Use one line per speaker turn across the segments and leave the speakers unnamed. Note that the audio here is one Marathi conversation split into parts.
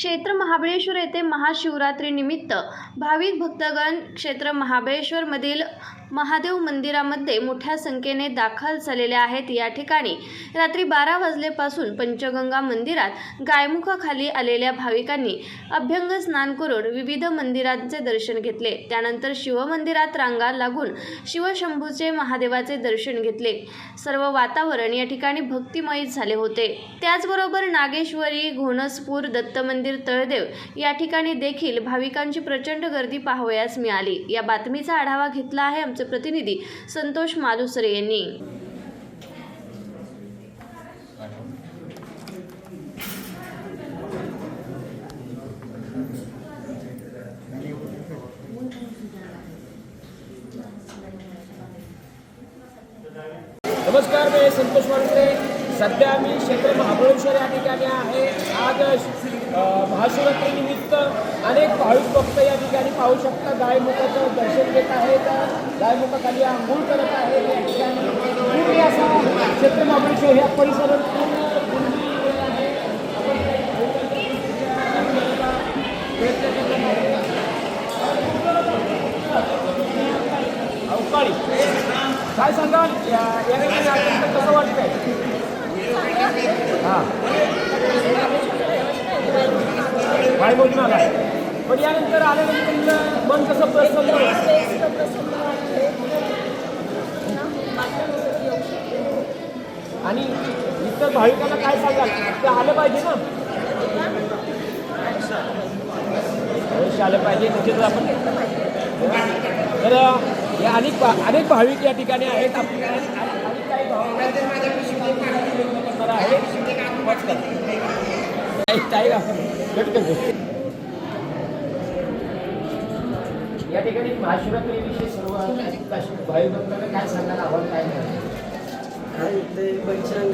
क्षेत्र महाबळेश्वर येथे महाशिवरात्रीनिमित्त भाविक भक्तगण क्षेत्र महाबळेश्वरमधील महादेव मंदिरामध्ये मोठ्या संख्येने दाखल झालेले आहेत. या ठिकाणी रात्री बारा वाजलेपासून पंचगंगा मंदिरात गायमुखाखाली आलेल्या भाविकांनी अभ्यंग स्नान करून विविध मंदिरांचे दर्शन घेतले. त्यानंतर शिवमंदिरात रांगा लागून शिवशंभूचे महादेवाचे दर्शन घेतले. सर्व वातावरण या ठिकाणी भक्तिमय झाले होते. त्याचबरोबर नागेश्वरी घोणसपूर दत्त मंदिर तळदेव. या ठिकाणी देखील भाविकांची प्रचंड गर्दी पाहावयास मिळाली. या बातमीचा आढावा घेतला आहे आमचे प्रतिनिधी संतोष मालुसरे यांनी.
नमस्कार मी संतोष वाडते सध्या मी क्षेत्र महाबळेश्वर या ठिकाणी आहे. आज महाशिवरात्रीनिमित्त अनेक भाविक भक्त या ठिकाणी पाहू शकता गायमुखाचं दर्शन घेत आहेत. गायमुखाखाली आंघोळ करत आहे या ठिकाणी पूर्ण असा क्षेत्र महाबळेश्वर ह्या परिसरात पूर्ण अवकाळी. काय सांगाल? या ठिकाणी आल्यानंतर कसं वाटतंय? हां. काय बोलून आला पण यानंतर आल्यानंतर मन कसं प्रसन्न? आणि इतर भाविकांना काय सांगाल? ते आलं पाहिजे ना. अवश्य आलं पाहिजे. निश्चितच आपण तर या अनेक अनेक भाविक या ठिकाणी आहेत. आपल्या या ठिकाणी महाशिवरात्रीविषयी सर्व काय सांगायला आव्हान काय
आणि ते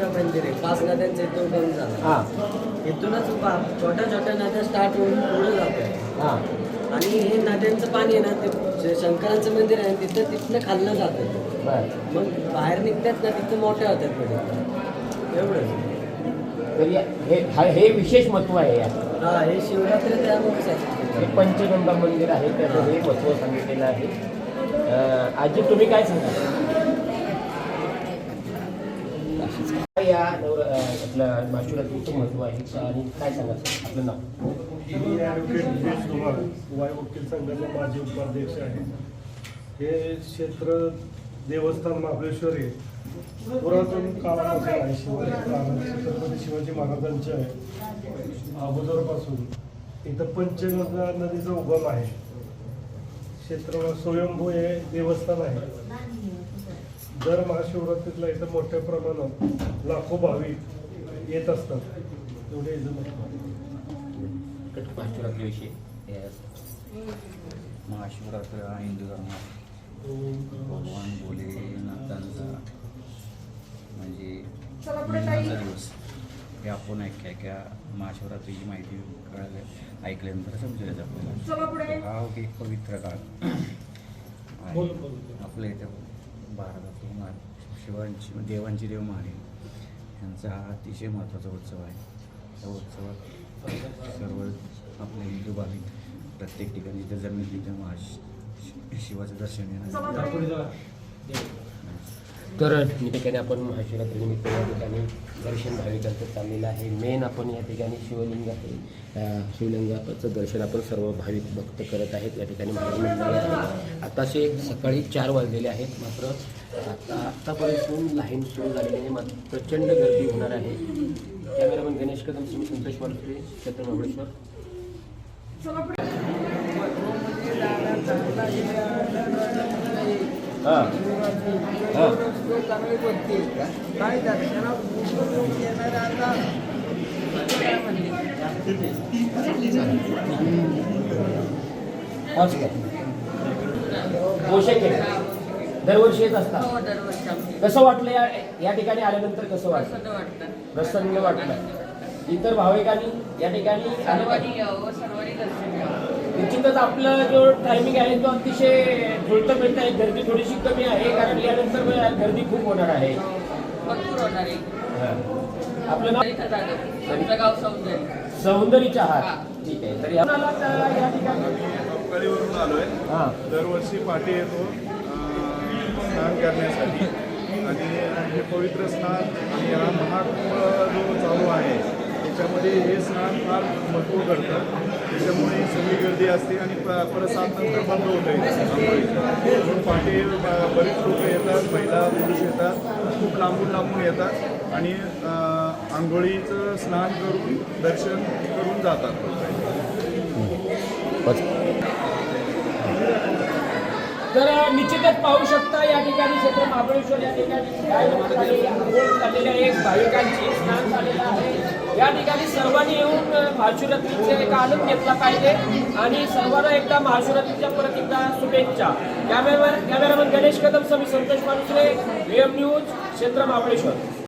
मंदिर आहे. पाच नद्यांचं इथून उगम झाला.
हां.
इथूनच उभा छोट्या छोट्या नद्या स्टार्ट होऊन पुढे जातात
हां.
आणि हे नद्यांचं पाणी आहे ना ते शंकराचं मंदिर आहे तिथं तिथनं खाल्लं जातं. मग बाहेर निघतात ना तिथं मोठ्या होतात एवढंच.
तर या- हे हा- हे विशेष महत्त्व आहे या
हा हे शिवरात्री त्यामुळेच
हे
आहे.
पंचगंगा मंदिर आहे त्याचं हे महत्त्व सांगितलेलं आहे. अं, आजी तुम्ही काय सांगा या नवर अं, आपलं माशुरात्रीचं महत्त्व आहे? आणि काय सांगा आपलं नाव.
मी ॲडव्होकेट दिनेश कुमार वाय वकील संघाचे माजी उपाध्यक्ष आहे. हे क्षेत्र देवस्थान महाबळेश्वर हे पुरातन काळापासून आहे शिवाजी छत्रपती शिवाजी महाराजांचे आहे अगोदरपासून इथं पंचगंगा नदीचा उगम आहे. क्षेत्र स्वयंभू हे देवस्थान आहे. दर महाशिवरात्रीला इथं मोठ्या प्रमाणात लाखो भाविक येत असतात. एवढे.
माशुरात्रीविषयी
महाशिवरात्र हा हिंदू धर्मात भगवान भोलेनाथांचा. म्हणजे दिवस. हे आपण ऐक्या क्या महाशिवरात्रीची माहिती कळालं. ऐकल्यानंतर समजेल आपल्याला. हा एक पवित्र काळ. आपल्या इथं भारतातून शिवांची देवांची देव महादेव यांचा हा अतिशय महत्त्वाचा उत्सव आहे. या उत्सवात सर्व आपले हिंदू भाविक प्रत्येक ठिकाणी जिथं जमीन तिथं महा शिवाचं दर्शन घेणार
तर या ठिकाणी आपण महाशिवरात्रीनिमित्त या ठिकाणी दर्शन भाविकांचं चाललेलं आहे. मेन आपण या ठिकाणी शिवलिंग आहे शिवलिंगाचं दर्शन आपण सर्व भाविक भक्त करत आहेत. या ठिकाणी महाराज मंदिरात आताचे सकाळी चार वाजलेले आहेत. मात्र आता आत्तापर्यंत लाईन सुरू झालेली आहे. मात्र प्रचंड गर्दी होणार आहे. कॅमेरामन गणेश कदम तुम्ही संतोष वाडते छत्र महाबळेश्वर हां. हां. पाच का? पोषक आहे दरवर्षी येत असतात.
हो दरवर्षी
कसं वाटलं या या ठिकाणी आल्यानंतर कसं वाटलं?
प्रसन्न
वाटलं. इतर भाविकांनी या ठिकाणी
सर्वांनी
निश्चितच आपलं जो टायमिंग आहे तो अतिशय जुळतं मिळतं आहे. गर्दी थोडीशी कमी आहे कारण यानंतर गर्दी खूप होणार आहे.
भरपूर होणार आहे.
हां. आपलं नाव?
इथं जागे आमचं गाव सौंदर्य.
सौंदर्य आहात ठीक आहे. तर या ठिकाणी
आलोय.
हां.
दरवर्षी पाठी येतो स्नान करण्यासाठी. आणि हे पवित्र स्नान आणि हा महाकुंभ जो चालू आहे त्याच्यामध्ये हे स्नान फार महत्त्व करतं. त्याच्यामुळे सगळी गर्दी असते आणि परत सात नंतर बंद होत आहे आंघोळीचं. म्हणून पहाटे ब- लोक येतात महिला पुरुष येतात खूप लांबून लांबून येतात आणि आंघोळीचं स्नान करून दर्शन करून जातात.
तर निश्चितच पाहू शकता या ठिकाणी क्षेत्र महाबळेश्वर या ठिकाणी. काय लोकांनी आंघोळ झालेल्या एक भाविकांची स्नान झालेलं आहे. या ठिकाणी सर्वांनी येऊन महाशिवरात्रीचा एक आनंद घेतला पाहिजे. आणि सर्वांना एकदा महाशिवरात्रीच्या परत एकदा शुभेच्छा. कॅमेरामॅन कॅमेरामॅन गणेश कदम समी संतोष मानुसरे एम न्यूज क्षेत्र महाबळेश्वर.